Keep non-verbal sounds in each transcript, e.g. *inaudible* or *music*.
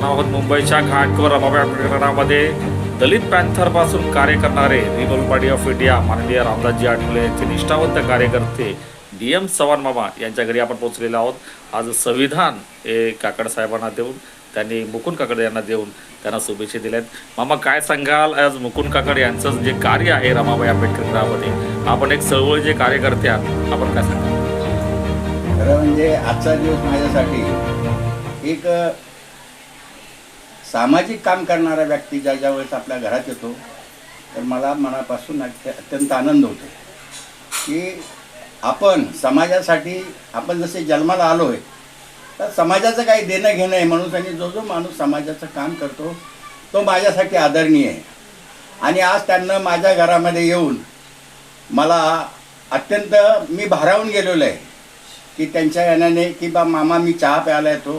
आपण आहोत मुंबईच्या घाटकोर रमाबाई प्रकरणामध्ये दलित पॅन्थरपासून कार्य करणारे रिपल पार्टी ऑफ इंडिया माननीय रामदासजी आठवले यांचे निष्ठावंत कार्यकर्ते डी एम चव्हाण मामा यांच्या घरी आपण पोहोचलेलो आहोत. आज संविधान हे काकड साहेबांना देऊन त्यांनी मुकुंद काकड यांना देऊन त्यांना शुभेच्छा दिल्यात. मामा काय सांगाल आज मुकुंद काकड यांचं जे कार्य आहे रमाबाई आंबेडकरामध्ये आपण एक चळवळीचे कार्यकर्ते आहात आपण काय सांगाल? खरं म्हणजे आजचा दिवस माझ्यासाठी एक सामाजिक काम करणारा व्यक्ती ज्या ज्या वेळेस आपल्या घरात येतो तर मला मनापासून अत्य- अत्यंत आनंद होतो. की आपण समाजासाठी आपण जसे जन्माला आलो आहे तर समाजाचं काही देणं घेणं आहे म्हणून आणि जो जो माणूस समाजाचं काम करतो तो माझ्यासाठी आदरणीय आहे. आणि आज त्यांना माझ्या घरामध्ये येऊन मला अत्यंत मी भारावून गेलेलो आहे की त्यांच्या येण्याने की बा मामा मी चहा प्यायला येतो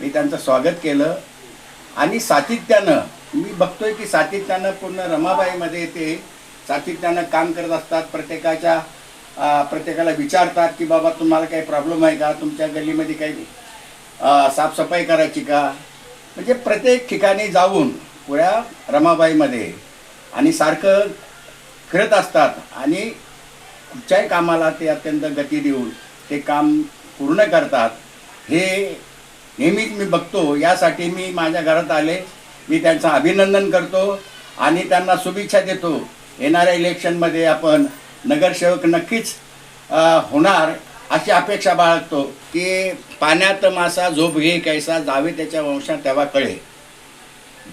मी त्यांचं स्वागत केलं आणि सातत्यानं मी बघतोय की सातत्यानं पूर्ण रमाबाईमध्ये ते सातत्यानं काम करत असतात प्रत्येकाच्या प्रत्येकाला विचारतात की बाबा तुम्हाला काही प्रॉब्लेम आहे का? तुमच्या गल्लीमध्ये काही साफसफाई करायची का? म्हणजे प्रत्येक ठिकाणी जाऊन पुऱ्या रमाबाईमध्ये आणि सारखं फिरत असतात आणि कुठच्याही कामाला ते अत्यंत गती देऊन ते काम पूर्ण करतात. हे नेहमीच मी बघतो यासाठी मी माझ्या घरात आले मी त्यांचं अभिनंदन करतो आणि त्यांना शुभेच्छा देतो. येणाऱ्या इलेक्शनमध्ये आपण नगरसेवक नक्कीच होणार अशी अपेक्षा बाळगतो की पाण्यात मासा झोप घे कैसा जावे त्याच्या वंशात तेव्हा कळे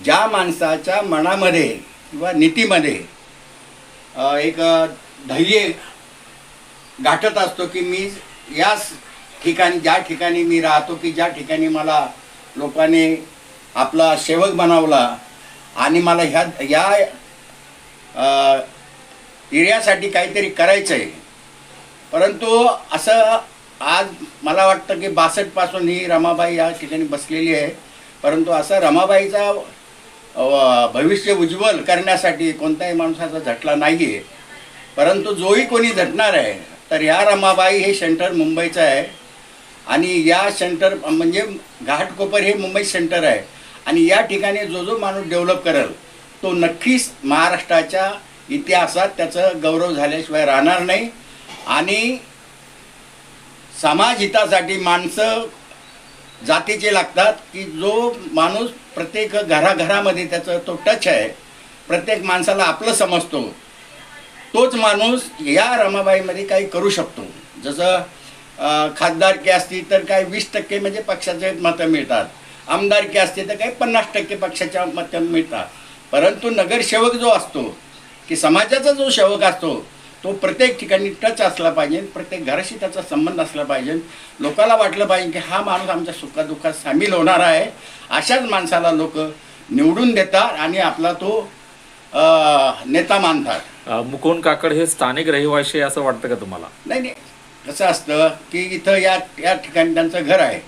ज्या माणसाच्या मनामध्ये किंवा नीतीमध्ये एक धैर्य गाठत असतो की मी याच ठिकाणी ज्या ठिकाणी मी राहतो की ज्या ठिकाणी मला लोकांनी आपला सेवक बनवला आणि मला ह्या या एरियासाठी काहीतरी करायचं आहे परंतु असं आज मला वाटतं की बासष्टपासून ही रमाबाई या ठिकाणी बसलेली आहे. परंतु असं रमाबाईचा भविष्य उज्ज्वल करण्यासाठी कोणत्याही माणसाचा झटला नाही आहे परंतु जोही कोणी झटणार आहे तर या रमाबाई हे सेंटर मुंबईचं आहे. आणि या सेंटर म्हणजे घाटकोपर हे मुंबई सेंटर आहे. आणि या ठिकाणी जो जो माणूस डेव्हलप करेल तो नक्कीच महाराष्ट्राच्या इतिहासात त्याचं गौरव झाल्याशिवाय राहणार नाही. आणि समाज हितासाठी माणसं जातीचे लागतात की जो माणूस प्रत्येक घराघरामध्ये त्याचं तो टच आहे प्रत्येक माणसाला आपलं समजतो तोच माणूस या रमाबाईमध्ये काही करू शकतो. जसं खासदारकी असती तर काय वीस टक्के म्हणजे पक्षाचे मतं मिळतात. आमदारकी असते तर काही पन्नास टक्के पक्षाच्या मतं मिळतात. परंतु नगरसेवक जो असतो की समाजाचा जो सेवक असतो तो प्रत्येक ठिकाणी टच असला पाहिजे प्रत्येक घराशी त्याचा संबंध असला पाहिजे. लोकाला वाटलं पाहिजे की हा माणूस आमच्या सुखादुःखात सामील होणार आहे. अशाच माणसाला लोक निवडून देतात आणि आपला तो नेता मानतात. अ, मुकुंद काकड हे स्थानिक रहिवासी आहे असं वाटतं का तुम्हाला? नाही नाही. कसं असतं की इथं या या ठिकाणी त्यांचं घर आहे.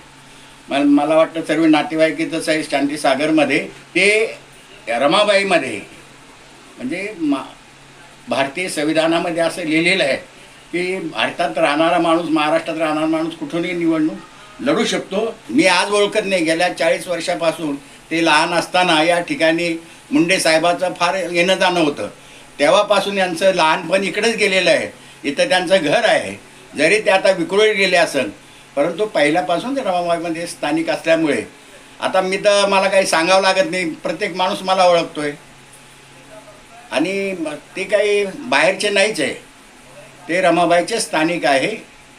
मला मला वाटतं सर्व नातेवाईक इथंच आहे शांतीसागरमध्ये ते रमाबाईमध्ये म्हणजे मा भारतीय संविधानामध्ये असं लिहिलेलं आहे की भारतात राहणारा माणूस महाराष्ट्रात राहणारा माणूस कुठूनही निवडणूक लढू शकतो. मी आज ओळखत नाही गेल्या चाळीस वर्षापासून ते लहान असताना या ठिकाणी मुंडे साहेबाचं फार येणं जाणं होतं. तेव्हापासून यांचं लहानपण इकडेच गेलेलं आहे. इथं त्यांचं घर आहे. जरी ते आता विक्रोळी गेले असेल परंतु पहिल्यापासून ते रमाबाईमध्ये स्थानिक असल्यामुळे आता मी तर मला काही सांगावं लागत नाही प्रत्येक माणूस मला ओळखतो आहे आणि ते काही बाहेरचे नाहीच आहे. ते रमाबाईचे स्थानिक आहे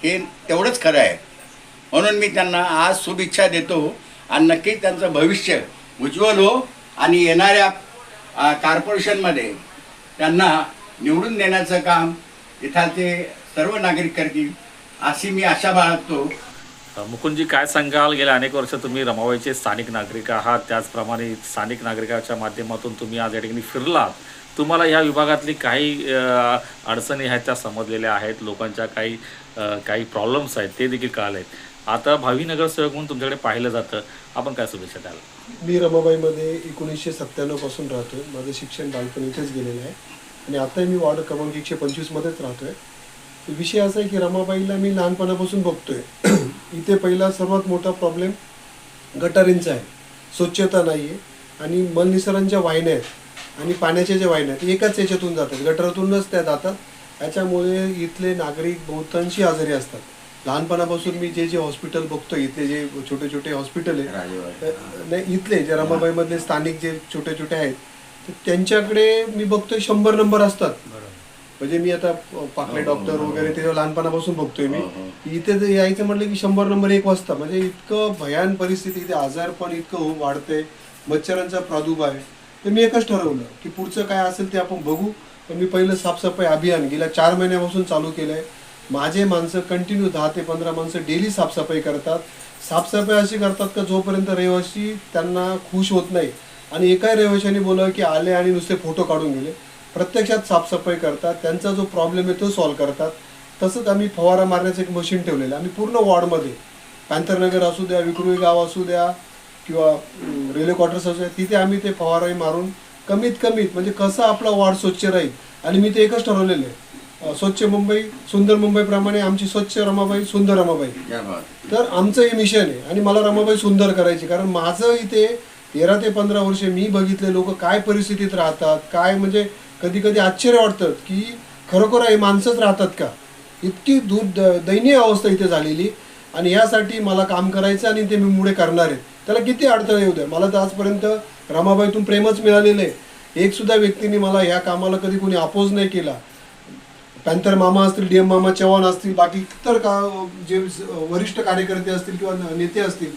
हे तेवढंच खरं आहे. म्हणून मी त्यांना आज शुभेच्छा देतो आणि नक्कीच त्यांचं भविष्य उज्ज्वल हो आणि येणाऱ्या कॉर्पोरेशनमध्ये त्यांना निवडून देण्याचं काम इथाचे सर्व नागरिक करतील अशी मी आशा बाळगतो. मुकुंदजी काय सांगाल? गेल्या अनेक वर्ष तुम्ही रमाबाईचे स्थानिक नागरिक आहात. त्याचप्रमाणे स्थानिक नागरिकाच्या माध्यमातून तुम्ही आज या ठिकाणी फिरलात. तुम्हाला ह्या विभागातली काही अडचणी आहेत त्या समजलेल्या आहेत. लोकांच्या काही काही प्रॉब्लेम्स आहेत ते देखील कळाले आहेत. आता भावी नगरसेवक म्हणून तुमच्याकडे पाहिलं जातं. आपण काय शुभेच्छा द्याल? मी रमाबाईमध्ये एकोणीसशे सत्त्याण्णवपासून राहतो आहे माझं शिक्षण बालपण इथेच गेलेलं आहे. आणि आताही मी वॉर्ड क्रमांक एकशे पंचवीसमध्येच राहतो आहे विषय असा आहे की रमाबाईला मी लहानपणापासून बघतोय. *clears throat* इथे पहिला सर्वात मोठा प्रॉब्लेम गटारींचा आहे. स्वच्छता नाही आहे आणि मलनिसरांच्या वाहिन्या आहेत आणि पाण्याच्या ज्या वाहिन्या आहेत एकाच याच्यातून जातात. गटरातूनच त्या जातात. याच्यामुळे इथले नागरिक बहुतांशी आजारी असतात. लहानपणापासून मी जे जे हॉस्पिटल बघतो इथले जे छोटे छोटे हॉस्पिटल आहे नाही इथले जे रमाबाईमधले स्थानिक जे छोटे छोटे आहेत तर त्यांच्याकडे मी बघतोय शंभर नंबर असतात. म्हणजे मी आता पाकले डॉक्टर वगैरे ते लहानपणापासून बघतोय मी. इथे जर यायचं म्हटलं की शंभर नंबर एक वाजता म्हणजे इतकं भयान परिस्थिती इथे आजारपण इतकं वाढतंय मच्छरांचा प्रादुर्भाव आहे. तर मी एकच ठरवलं की पुढचं काय असेल ते आपण बघू. पण मी पहिलं साफसफाई अभियान गेल्या चार महिन्यापासून चालू केलंय. माझे माणसं कंटिन्यू दहा ते पंधरा माणसं डेली साफसफाई करतात. साफसफाई अशी करतात का जोपर्यंत रहिवासी त्यांना खुश होत नाही. आणि एकाही रहिवाशाने बोललं की आले आणि नुसते फोटो काढून गेले. प्रत्यक्षात साफसफाई करतात त्यांचा जो प्रॉब्लेम आहे तो सॉल्व्ह करतात. तसंच आम्ही फवारा मारण्याचं एक मशीन ठेवलेलं आहे. आम्ही पूर्ण वॉर्डमध्ये पॅन्थरनगर असू द्या विक्रोळी गाव असू द्या किंवा रेल्वे क्वार्टर्स असू द्या तिथे आम्ही ते फवाराही मारून कमीत कमीत म्हणजे कसं आपला वॉर्ड स्वच्छ राहील? आणि मी ते एकच ठरवलेलं आहे. स्वच्छ मुंबई सुंदर मुंबईप्रमाणे आमची स्वच्छ रमाबाई सुंदर रमाबाई. तर आमचं हे मिशन आहे. आणि मला रमाबाई सुंदर करायची कारण माझं इथे तेरा ते पंधरा वर्षे मी बघितले लोक काय परिस्थितीत राहतात काय म्हणजे कधी कधी आश्चर्य वाटतं की खरोखर हे माणसंच राहतात का? इतकी दूर द- दयनीय अवस्था इथे झालेली आणि यासाठी मला काम करायचं आणि ते मी मुळे करणार आहे. त्याला किती अडथळे येऊ द्या. मला तर आजपर्यंत रमाबाईतून प्रेमच मिळालेलं आहे. एकसुद्धा व्यक्तीने मला या कामाला कधी कोणी अपोज नाही केला. पॅन्थर मामा असतील डी एम मामा चव्हाण असतील बाकी इतर का जे वरिष्ठ कार्यकर्ते असतील किंवा नेते असतील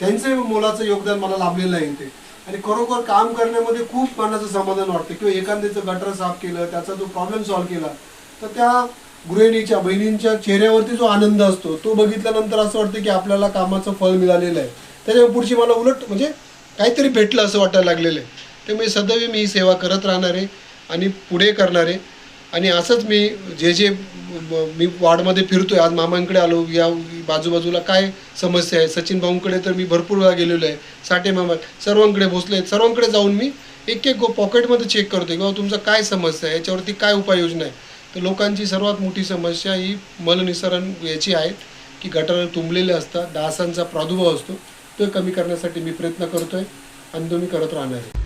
त्यांचं मोलाचं योगदान मला लाभलेलं आहे ते आणि खरोखर काम करण्यामध्ये खूप मनाचं समाधान वाटतं. किंवा एखाद्याचं गटर साफ केलं त्याचा जो प्रॉब्लेम सॉल्व्ह केला तर त्या गृहिणीच्या बहिणींच्या चेहऱ्यावरती जो आनंद असतो तो बघितल्यानंतर असं वाटतं की आपल्याला कामाचं फळ मिळालेलं आहे. त्याच्या पुढची मला उलट म्हणजे काहीतरी भेटलं असं वाटायला लागलेलं आहे. त्यामुळे सदैव मी ही सेवा करत राहणार आहे आणि पुढे करणार आहे. आणि असंच मी जे जे मी वार्डमध्ये फिरतो आहे आज मामांकडे आलो या बाजूबाजूला काय समस्या आहे? सचिन भाऊंकडे तर मी भरपूर वेळा गेलेलो आहे. साठे मामा सर्वांकडे भोसले आहेत. सर्वांकडे जाऊन मी एक एक गो पॉकेटमध्ये चेक करतो किंवा तुमचं काय समस्या आहे? याच्यावरती काय उपाययोजना आहे? तर लोकांची सर्वात मोठी समस्या ही मलनिसरण याची आहे की गटर तुंबलेले असतात. डासांचा प्रादुर्भाव असतो. तो कमी करण्यासाठी मी प्रयत्न करतो आहे आणि तो मी करत राहणार आहे.